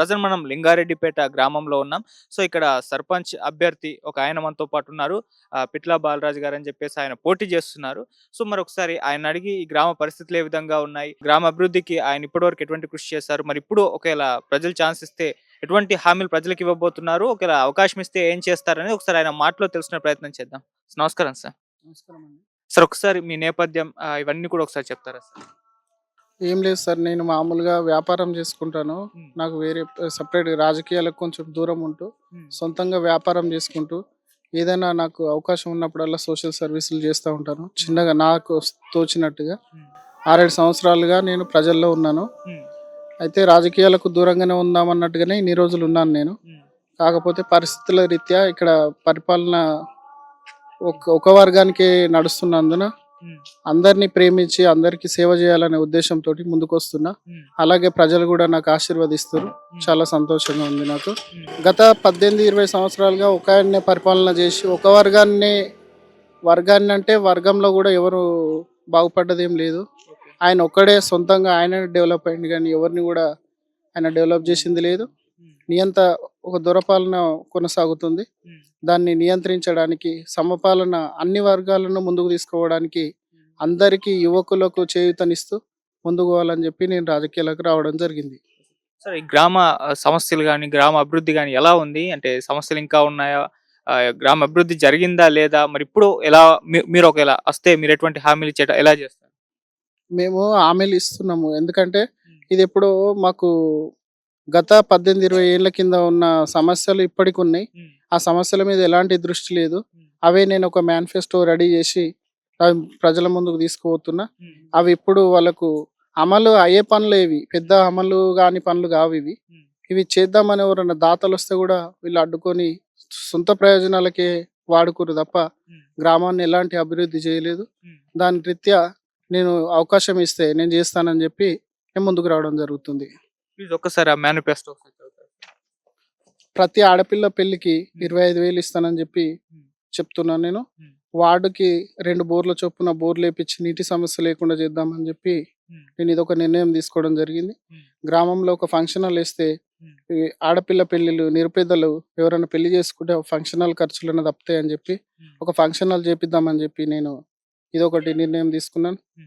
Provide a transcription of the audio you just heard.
Present మనం లింగారెడ్డిపేట గ్రామంలో ఉన్నాం. సో ఇక్కడ సర్పంచ్ అభ్యర్థి ఒక ఆయన మనతో పాటు ఉన్నారు. పిట్లా బాలరాజు గారు అని చెప్పేసి ఆయన పోటీ చేస్తున్నారు. సో మరి ఒకసారి ఆయన అడిగి ఈ గ్రామ పరిస్థితులు ఏ విధంగా ఉన్నాయి? గ్రామ అభివృద్ధికి ఆయన ఇప్పటివరకు ఎటువంటి కృషి చేశారు? మరి ఇప్పుడు ఒకవేళ ప్రజలు ఛాన్స్ ఇస్తే ఎటువంటి హామీలు ప్రజలకు ఇవ్వబోతున్నారు? ఒకవేళ అవకాశం ఇస్తే ఏం చేస్తారని ఒకసారి ఆయన మాటలో తెలుసుకునే ప్రయత్నం చేద్దాం. నమస్కారం సార్. నమస్కారం సార్ ఒకసారి మీ నేపథ్యం ఇవన్నీ కూడా ఒకసారి చెప్తారా సార్? ఏం లేదు సార్ నేను మామూలుగా వ్యాపారం చేసుకుంటాను. నాకు వేరే సపరేట్ రాజకీయాలకు కొంచెం దూరం ఉంటూ సొంతంగా వ్యాపారం చేసుకుంటూ ఏదైనా నాకు అవకాశం ఉన్నప్పుడల్లా సోషల్ సర్వీసులు చేస్తూ ఉంటాను. చిన్నగా నాకు తోచినట్టుగా. ఆరేడు సంవత్సరాలుగా నేను ప్రజల్లో ఉన్నాను. అయితే రాజకీయాలకు దూరంగానే ఉందామన్నట్టుగానే ఇన్ని రోజులు ఉన్నాను నేను. కాకపోతే పరిస్థితుల రీత్యా ఇక్కడ పరిపాలన ఒక ఒక వర్గానికి నడుస్తున్నందున అందరినీ ప్రేమించి అందరికీ సేవ చేయాలనే ఉద్దేశంతో ముందుకు వస్తున్నా అలాగే ప్రజలు కూడా నాకు ఆశీర్వదిస్తారు చాలా సంతోషంగా ఉంది నాకు. గత పద్దెనిమిది ఇరవై సంవత్సరాలుగా ఒక ఆయన్నే పరిపాలన చేసి ఒక వర్గాన్ని వర్గాన్ని అంటే వర్గంలో కూడా ఎవరు బాగుపడ్డది లేదు. ఆయన ఒక్కడే సొంతంగా ఆయన డెవలప్ అయింది కానీ ఎవరిని కూడా ఆయన డెవలప్ చేసింది లేదు. నియంత ఒక దొరపాలన కొనసాగుతుంది. దాన్ని నియంత్రించడానికి సమపాలన అన్ని వర్గాలను ముందుకు తీసుకోవడానికి అందరికీ యువకులకు చేయూతనిస్తూ ముందుకు పోవాలని చెప్పి నేను రాజకీయాలకు రావడం జరిగింది. సార్ ఈ గ్రామ సమస్యలు కానీ గ్రామ అభివృద్ధి కానీ ఎలా ఉంది? అంటే సమస్యలు ఇంకా ఉన్నాయా? గ్రామ అభివృద్ధి జరిగిందా లేదా? మరి ఇప్పుడు ఎలా మీరు ఒకవేళ వస్తే మీరు ఎటువంటి హామీలు ఇచ్చేట ఎలా చేస్తారు? మేము హామీలు ఇస్తున్నాము. ఎందుకంటే ఇది ఎప్పుడో మాకు గత పద్దెనిమిది ఇరవై ఏళ్ళ కింద ఉన్న సమస్యలు ఇప్పటికి ఉన్నాయి ఆ సమస్యల మీద ఎలాంటి దృష్టి లేదు. అవే నేను ఒక మేనిఫెస్టో రెడీ చేసి అవి ప్రజల ముందుకు తీసుకుపోతున్నా. అవి ఇప్పుడు వాళ్ళకు అమలు అయ్యే పనులు ఇవి. పెద్ద అమలు కాని పనులు కావు ఇవి. ఇవి చేద్దామని ఎవరైనా దాతలు వస్తే కూడా వీళ్ళు అడ్డుకొని సొంత ప్రయోజనాలకే వాడుకోరు తప్ప గ్రామాన్ని ఎలాంటి అభివృద్ధి చేయలేదు. దాని రీత్యా నేను అవకాశం ఇస్తే నేను చేస్తానని చెప్పి నేను ముందుకు రావడం జరుగుతుంది. ప్లీజ్ ఒక్కసారి ఆ మేనిఫెస్టో ప్రతి ఆడపిల్ల పెళ్ళికి ఇరవై ఐదు వేలు ఇస్తానని చెప్పి చెప్తున్నాను నేను. వార్డుకి రెండు బోర్ల చొప్పున బోర్లు వేపించి నీటి సమస్య లేకుండా చేద్దామని చెప్పి నేను ఇది ఒక నిర్ణయం తీసుకోవడం జరిగింది. గ్రామంలో ఒక ఫంక్షన్ హాల్ వేస్తే ఆడపిల్ల పెళ్ళిళ్ళు నిరుపేదలు ఎవరైనా పెళ్ళి చేసుకుంటే ఫంక్షన్ హాల్ ఖర్చులను తప్పుతాయని చెప్పి ఒక ఫంక్షన్ హాల్ చేపిద్దామని చెప్పి నేను ఇది ఒకటి నిర్ణయం తీసుకున్నాను.